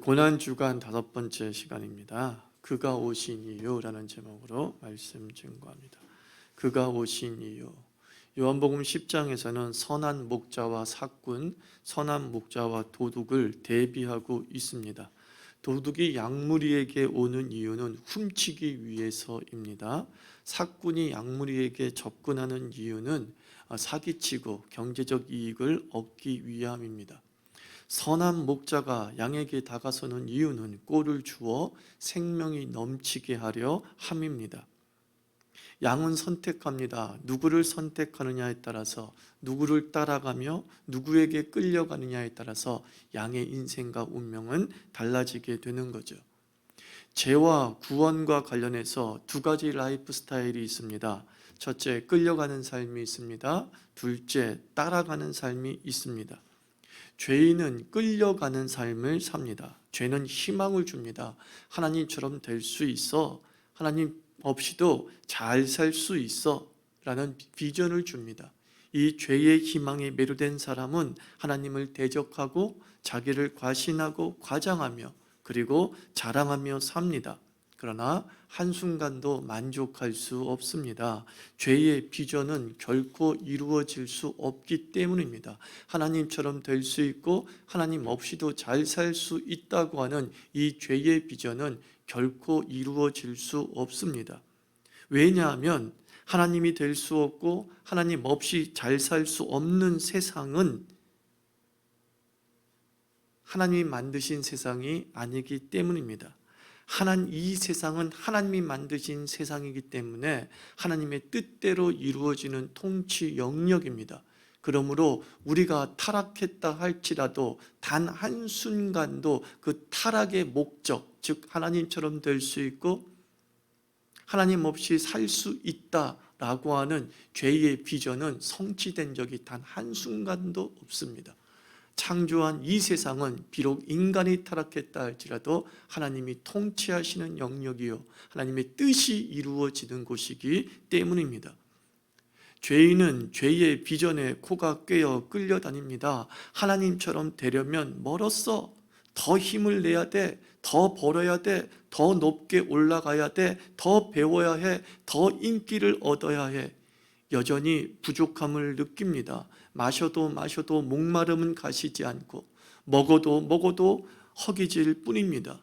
고난 주간 다섯 번째 시간입니다. 그가 오신 이유라는 제목으로 말씀 증거합니다. 그가 오신 이유. 요한복음 10장에서는 선한 목자와 사꾼, 선한 목자와 도둑을 대비하고 있습니다. 도둑이 양무리에게 오는 이유는 훔치기 위해서입니다. 사꾼이 양무리에게 접근하는 이유는 사기치고 경제적 이익을 얻기 위함입니다. 선한 목자가 양에게 다가서는 이유는 꼴을 주어 생명이 넘치게 하려 함입니다. 양은 선택합니다. 누구를 선택하느냐에 따라서 누구를 따라가며 누구에게 끌려가느냐에 따라서 양의 인생과 운명은 달라지게 되는 거죠. 죄와 구원과 관련해서 두 가지 라이프 스타일이 있습니다. 첫째, 끌려가는 삶이 있습니다. 둘째, 따라가는 삶이 있습니다. 죄인은 끌려가는 삶을 삽니다. 죄는 희망을 줍니다. 하나님처럼 될 수 있어. 하나님 없이도 잘 살 수 있어. 라는 비전을 줍니다. 이 죄의 희망에 매료된 사람은 하나님을 대적하고 자기를 과신하고 과장하며 그리고 자랑하며 삽니다. 그러나 한순간도 만족할 수 없습니다. 죄의 비전은 결코 이루어질 수 없기 때문입니다. 하나님처럼 될 수 있고 하나님 없이도 잘 살 수 있다고 하는 이 죄의 비전은 결코 이루어질 수 없습니다. 왜냐하면 하나님이 될 수 없고 하나님 없이 잘 살 수 없는 세상은 하나님이 만드신 세상이 아니기 때문입니다. 하나님 이 세상은 하나님이 만드신 세상이기 때문에 하나님의 뜻대로 이루어지는 통치 영역입니다. 그러므로 우리가 타락했다 할지라도 단 한순간도 그 타락의 목적, 즉 하나님처럼 될 수 있고 하나님 없이 살 수 있다라고 하는 죄의 비전은 성취된 적이 단 한순간도 없습니다. 창조한 이 세상은 비록 인간이 타락했다 할지라도 하나님이 통치하시는 영역이요 하나님의 뜻이 이루어지는 곳이기 때문입니다. 죄인은 죄의 비전에 코가 꿰어 끌려다닙니다. 하나님처럼 되려면 멀었어. 더 힘을 내야 돼. 더 벌어야 돼. 더 높게 올라가야 돼. 더 배워야 해. 더 인기를 얻어야 해. 여전히 부족함을 느낍니다. 마셔도 마셔도 목마름은 가시지 않고 먹어도 먹어도 허기질 뿐입니다.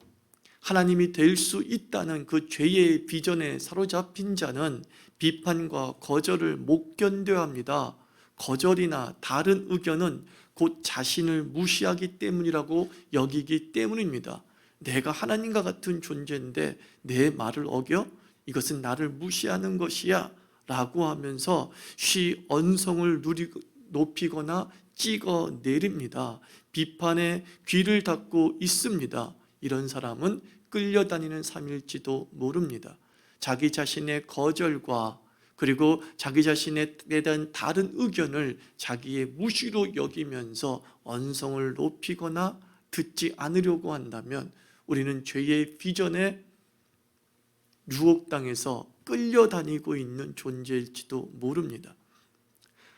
하나님이 될 수 있다는 그 죄의 비전에 사로잡힌 자는 비판과 거절을 못 견뎌야 합니다. 거절이나 다른 의견은 곧 자신을 무시하기 때문이라고 여기기 때문입니다. 내가 하나님과 같은 존재인데 내 말을 어겨? 이것은 나를 무시하는 것이야. 라고 하면서 쉬 언성을 높이거나 찍어 내립니다. 비판에 귀를 닫고 있습니다. 이런 사람은 끌려다니는 삶일지도 모릅니다. 자기 자신의 거절과 그리고 자기 자신에 대한 다른 의견을 자기의 무시로 여기면서 언성을 높이거나 듣지 않으려고 한다면 우리는 죄의 비전에 유혹당해서 끌려다니고 있는 존재일지도 모릅니다.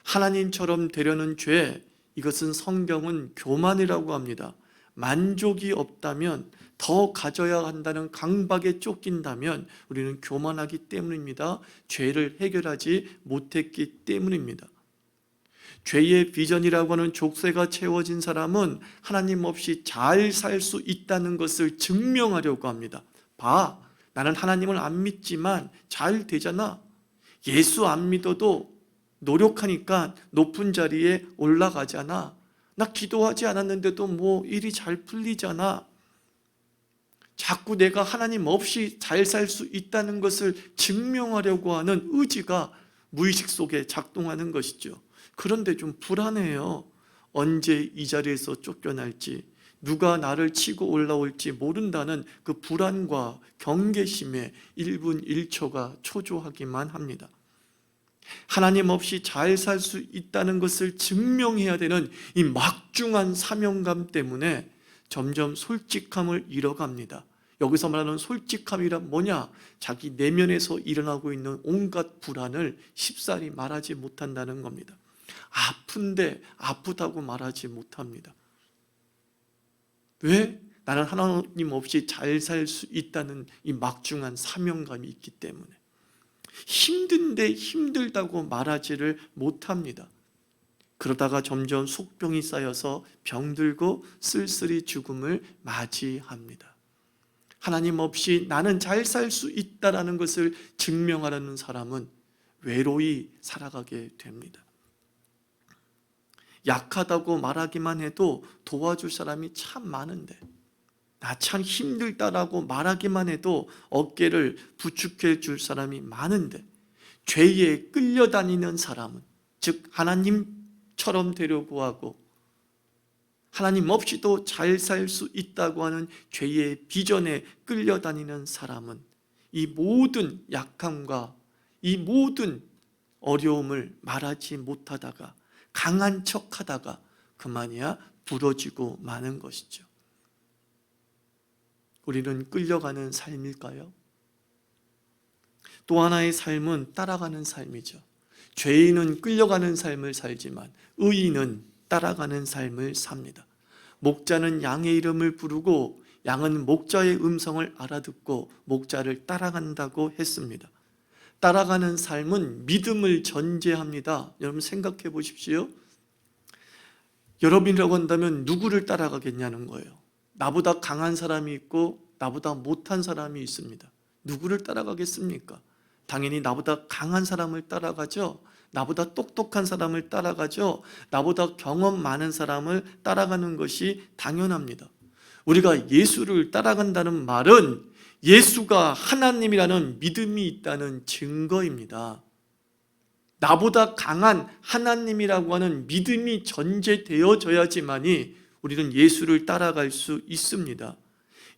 하나님처럼 되려는 죄, 이것은 성경은 교만이라고 합니다. 만족이 없다면 더 가져야 한다는 강박에 쫓긴다면 우리는 교만하기 때문입니다. 죄를 해결하지 못했기 때문입니다. 죄의 비전이라고 하는 족쇄가 채워진 사람은 하나님 없이 잘 살 수 있다는 것을 증명하려고 합니다. 봐, 나는 하나님을 안 믿지만 잘 되잖아. 예수 안 믿어도 노력하니까 높은 자리에 올라가잖아. 나 기도하지 않았는데도 뭐 일이 잘 풀리잖아. 자꾸 내가 하나님 없이 잘 살 수 있다는 것을 증명하려고 하는 의지가 무의식 속에 작동하는 것이죠. 그런데 좀 불안해요. 언제 이 자리에서 쫓겨날지, 누가 나를 치고 올라올지 모른다는 그 불안과 경계심에 1분 1초가 초조하기만 합니다. 하나님 없이 잘 살 수 있다는 것을 증명해야 되는 이 막중한 사명감 때문에 점점 솔직함을 잃어갑니다. 여기서 말하는 솔직함이란 뭐냐? 자기 내면에서 일어나고 있는 온갖 불안을 쉽사리 말하지 못한다는 겁니다. 아픈데 아프다고 말하지 못합니다. 왜? 나는 하나님 없이 잘 살 수 있다는 이 막중한 사명감이 있기 때문에 힘든데 힘들다고 말하지를 못합니다. 그러다가 점점 속병이 쌓여서 병들고 쓸쓸히 죽음을 맞이합니다. 하나님 없이 나는 잘 살 수 있다라는 것을 증명하려는 사람은 외로이 살아가게 됩니다. 약하다고 말하기만 해도 도와줄 사람이 참 많은데 나 참 힘들다라고 말하기만 해도 어깨를 부축해 줄 사람이 많은데 죄에 끌려다니는 사람은 즉 하나님처럼 되려고 하고 하나님 없이도 잘 살 수 있다고 하는 죄의 비전에 끌려다니는 사람은 이 모든 약함과 이 모든 어려움을 말하지 못하다가 강한 척 하다가 그만이야 부러지고 마는 것이죠. 우리는 끌려가는 삶일까요? 또 하나의 삶은 따라가는 삶이죠. 죄인은 끌려가는 삶을 살지만 의인은 따라가는 삶을 삽니다. 목자는 양의 이름을 부르고 양은 목자의 음성을 알아듣고 목자를 따라간다고 했습니다. 따라가는 삶은 믿음을 전제합니다. 여러분 생각해 보십시오. 여러분이라고 한다면 누구를 따라가겠냐는 거예요. 나보다 강한 사람이 있고 나보다 못한 사람이 있습니다. 누구를 따라가겠습니까? 당연히 나보다 강한 사람을 따라가죠. 나보다 똑똑한 사람을 따라가죠. 나보다 경험 많은 사람을 따라가는 것이 당연합니다. 우리가 예수를 따라간다는 말은 예수가 하나님이라는 믿음이 있다는 증거입니다. 나보다 강한 하나님이라고 하는 믿음이 전제되어져야지만이 우리는 예수를 따라갈 수 있습니다.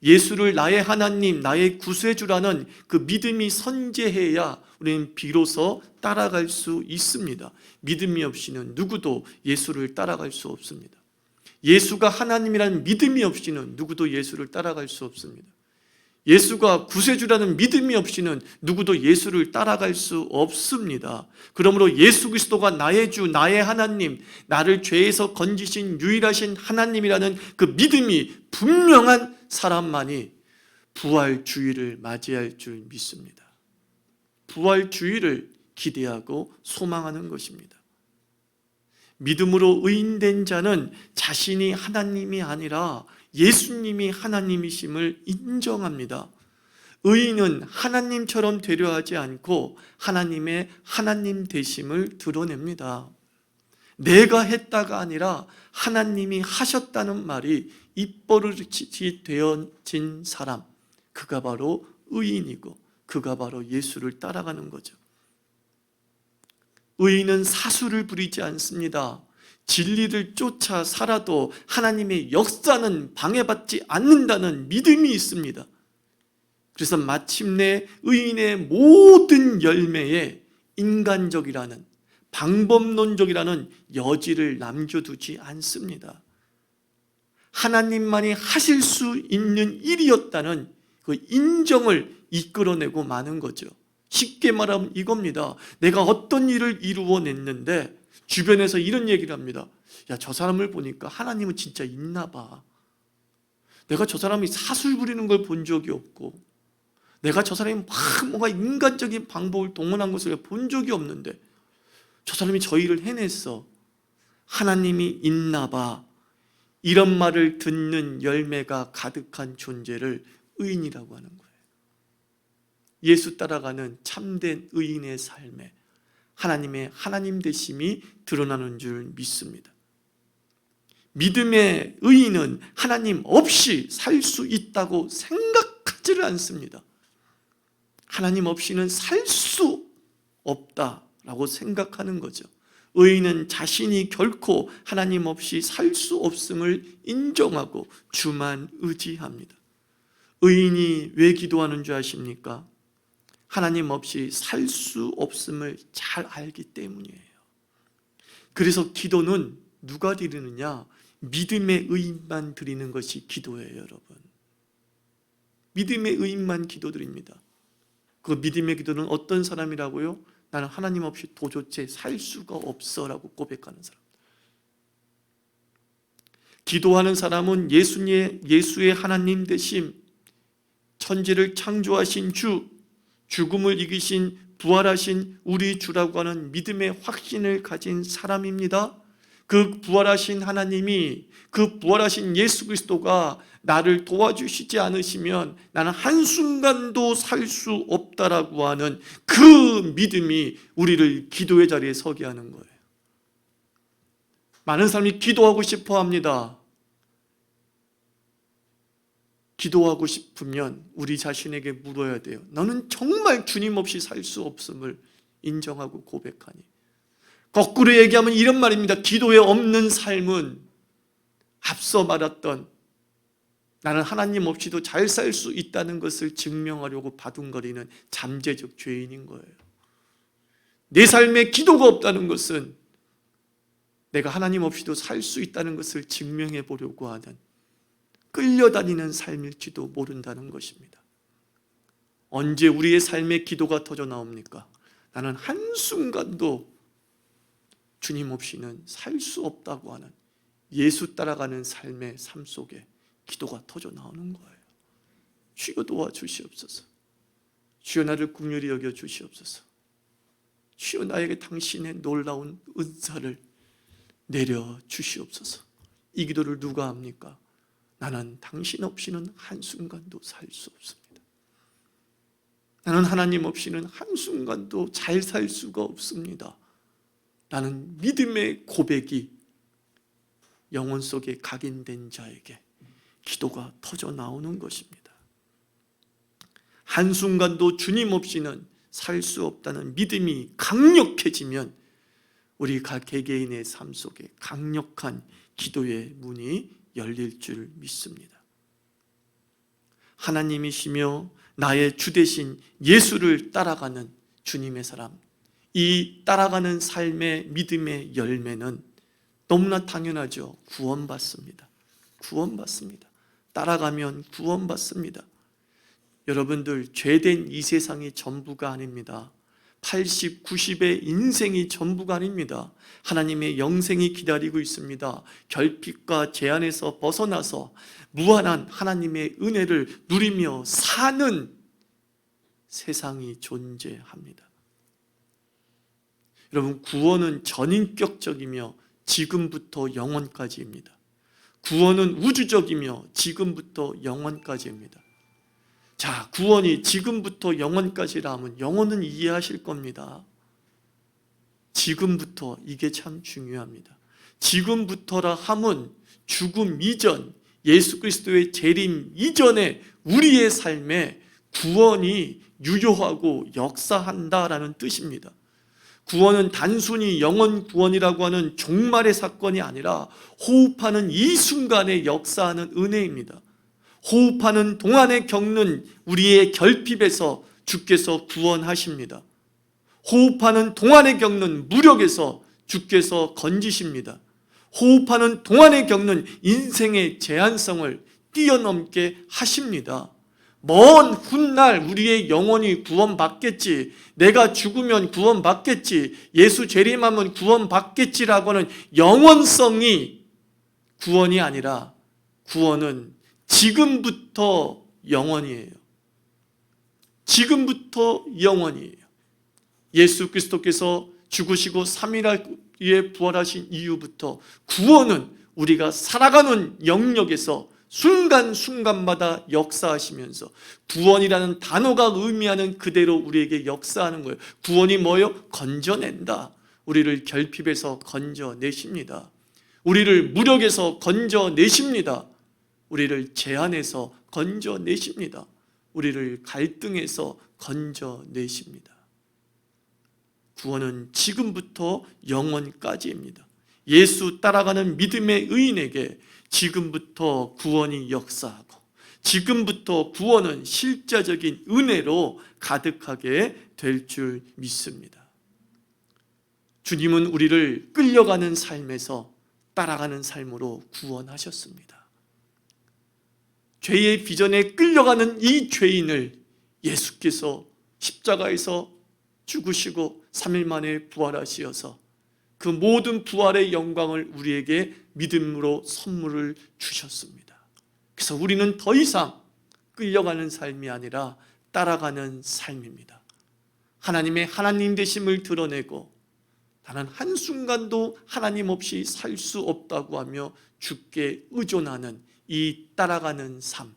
예수를 나의 하나님, 나의 구세주라는 그 믿음이 선제해야 우리는 비로소 따라갈 수 있습니다. 믿음이 없이는 누구도 예수를 따라갈 수 없습니다. 예수가 하나님이라는 믿음이 없이는 누구도 예수를 따라갈 수 없습니다. 예수가 구세주라는 믿음이 없이는 누구도 예수를 따라갈 수 없습니다. 그러므로 예수 그리스도가 나의 주, 나의 하나님, 나를 죄에서 건지신 유일하신 하나님이라는 그 믿음이 분명한 사람만이 부활 주의를 맞이할 줄 믿습니다. 부활 주의를 기대하고 소망하는 것입니다. 믿음으로 의인된 자는 자신이 하나님이 아니라 예수님이 하나님이심을 인정합니다. 의인은 하나님처럼 되려 하지 않고 하나님의 하나님 되심을 드러냅니다. 내가 했다가 아니라 하나님이 하셨다는 말이 입버릇이 되어진 사람, 그가 바로 의인이고 그가 바로 예수를 따라가는 거죠. 의인은 사수를 부리지 않습니다. 진리를 쫓아 살아도 하나님의 역사는 방해받지 않는다는 믿음이 있습니다. 그래서 마침내 의인의 모든 열매에 인간적이라는 방법론적이라는 여지를 남겨두지 않습니다. 하나님만이 하실 수 있는 일이었다는 그 인정을 이끌어내고 마는 거죠. 쉽게 말하면 이겁니다. 내가 어떤 일을 이루어냈는데 주변에서 이런 얘기를 합니다. 야, 저 사람을 보니까 하나님은 진짜 있나 봐. 내가 저 사람이 사술 부리는 걸 본 적이 없고, 내가 저 사람이 막 뭔가 인간적인 방법을 동원한 것을 본 적이 없는데, 저 사람이 저 일을 해냈어. 하나님이 있나 봐. 이런 말을 듣는 열매가 가득한 존재를 의인이라고 하는 거예요. 예수 따라가는 참된 의인의 삶에 하나님의 하나님 되심이 드러나는 줄 믿습니다. 믿음의 의인은 하나님 없이 살 수 있다고 생각하지를 않습니다. 하나님 없이는 살 수 없다라고 생각하는 거죠. 의인은 자신이 결코 하나님 없이 살 수 없음을 인정하고 주만 의지합니다. 의인이 왜 기도하는 줄 아십니까? 하나님 없이 살 수 없음을 잘 알기 때문이에요. 그래서 기도는 누가 드리느냐? 믿음의 의인만 드리는 것이 기도예요, 여러분. 믿음의 의인만 기도드립니다. 그 믿음의 기도는 어떤 사람이라고요? 나는 하나님 없이 도저히 살 수가 없어라고 고백하는 사람. 기도하는 사람은 예수의 예수의 하나님 되심, 천지를 창조하신 주, 죽음을 이기신 부활하신 우리 주라고 하는 믿음의 확신을 가진 사람입니다. 그 부활하신 하나님이 그 부활하신 예수 그리스도가 나를 도와주시지 않으시면 나는 한순간도 살 수 없다라고 하는 그 믿음이 우리를 기도의 자리에 서게 하는 거예요. 많은 사람이 기도하고 싶어 합니다. 기도하고 싶으면 우리 자신에게 물어야 돼요. 너는 정말 주님 없이 살 수 없음을 인정하고 고백하니. 거꾸로 얘기하면 이런 말입니다. 기도에 없는 삶은 앞서 말했던 나는 하나님 없이도 잘 살 수 있다는 것을 증명하려고 바둥거리는 잠재적 죄인인 거예요. 내 삶에 기도가 없다는 것은 내가 하나님 없이도 살 수 있다는 것을 증명해 보려고 하는 끌려다니는 삶일지도 모른다는 것입니다. 언제 우리의 삶에 기도가 터져 나옵니까? 나는 한순간도 주님 없이는 살 수 없다고 하는 예수 따라가는 삶의 삶 속에 기도가 터져 나오는 거예요. 주여 도와 주시옵소서. 주여 나를 국률이 여겨 주시옵소서. 주여 나에게 당신의 놀라운 은사를 내려 주시옵소서. 이 기도를 누가 합니까? 나는 당신 없이는 한순간도 살 수 없습니다. 나는 하나님 없이는 한순간도 잘 살 수가 없습니다. 나는 믿음의 고백이 영혼 속에 각인된 자에게 기도가 터져 나오는 것입니다. 한순간도 주님 없이는 살 수 없다는 믿음이 강력해지면 우리 각 개개인의 삶 속에 강력한 기도의 문이 열릴 줄 믿습니다. 하나님이시며 나의 주 대신 예수를 따라가는 주님의 사람, 이 따라가는 삶의 믿음의 열매는 너무나 당연하죠. 구원받습니다. 구원받습니다. 따라가면 구원받습니다. 여러분들, 죄된 이 세상이 전부가 아닙니다. 80, 90의 인생이 전부가 아닙니다. 하나님의 영생이 기다리고 있습니다. 결핍과 제한에서 벗어나서 무한한 하나님의 은혜를 누리며 사는 세상이 존재합니다. 여러분, 구원은 전인격적이며 지금부터 영원까지입니다. 구원은 우주적이며 지금부터 영원까지입니다. 자, 구원이 지금부터 영원까지라 하면 영원은 이해하실 겁니다. 지금부터 이게 참 중요합니다. 지금부터라 함은 죽음 이전, 예수 그리스도의 재림 이전에 우리의 삶에 구원이 유효하고 역사한다라는 뜻입니다. 구원은 단순히 영원 구원이라고 하는 종말의 사건이 아니라 호흡하는 이 순간에 역사하는 은혜입니다. 호흡하는 동안에 겪는 우리의 결핍에서 주께서 구원하십니다. 호흡하는 동안에 겪는 무력에서 주께서 건지십니다. 호흡하는 동안에 겪는 인생의 제한성을 뛰어넘게 하십니다. 먼 훗날 우리의 영혼이 구원받겠지. 내가 죽으면 구원받겠지. 예수 재림하면 구원받겠지라고는 영원성이 구원이 아니라 구원은 지금부터 영원이에요. 지금부터 영원이에요. 예수 그리스도께서 죽으시고 3일 후에 부활하신 이후부터 구원은 우리가 살아가는 영역에서 순간순간마다 역사하시면서 구원이라는 단어가 의미하는 그대로 우리에게 역사하는 거예요. 구원이 뭐요? 건져낸다. 우리를 결핍에서 건져내십니다. 우리를 무력에서 건져내십니다. 우리를 제한에서 건져내십니다. 우리를 갈등에서 건져내십니다. 구원은 지금부터 영원까지입니다. 예수 따라가는 믿음의 의인에게 지금부터 구원이 역사하고 지금부터 구원은 실제적인 은혜로 가득하게 될 줄 믿습니다. 주님은 우리를 끌려가는 삶에서 따라가는 삶으로 구원하셨습니다. 죄의 비전에 끌려가는 이 죄인을 예수께서 십자가에서 죽으시고 3일 만에 부활하시어서 그 모든 부활의 영광을 우리에게 믿음으로 선물을 주셨습니다. 그래서 우리는 더 이상 끌려가는 삶이 아니라 따라가는 삶입니다. 하나님의 하나님 되심을 드러내고 나는 한순간도 하나님 없이 살 수 없다고 하며 주께 의존하는 이 따라가는 삶,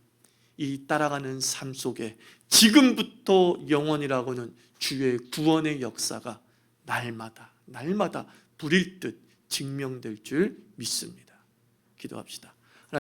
이 따라가는 삶 속에 지금부터 영원이라고는 주의 구원의 역사가 날마다 날마다 불일 듯 증명될 줄 믿습니다. 기도합시다.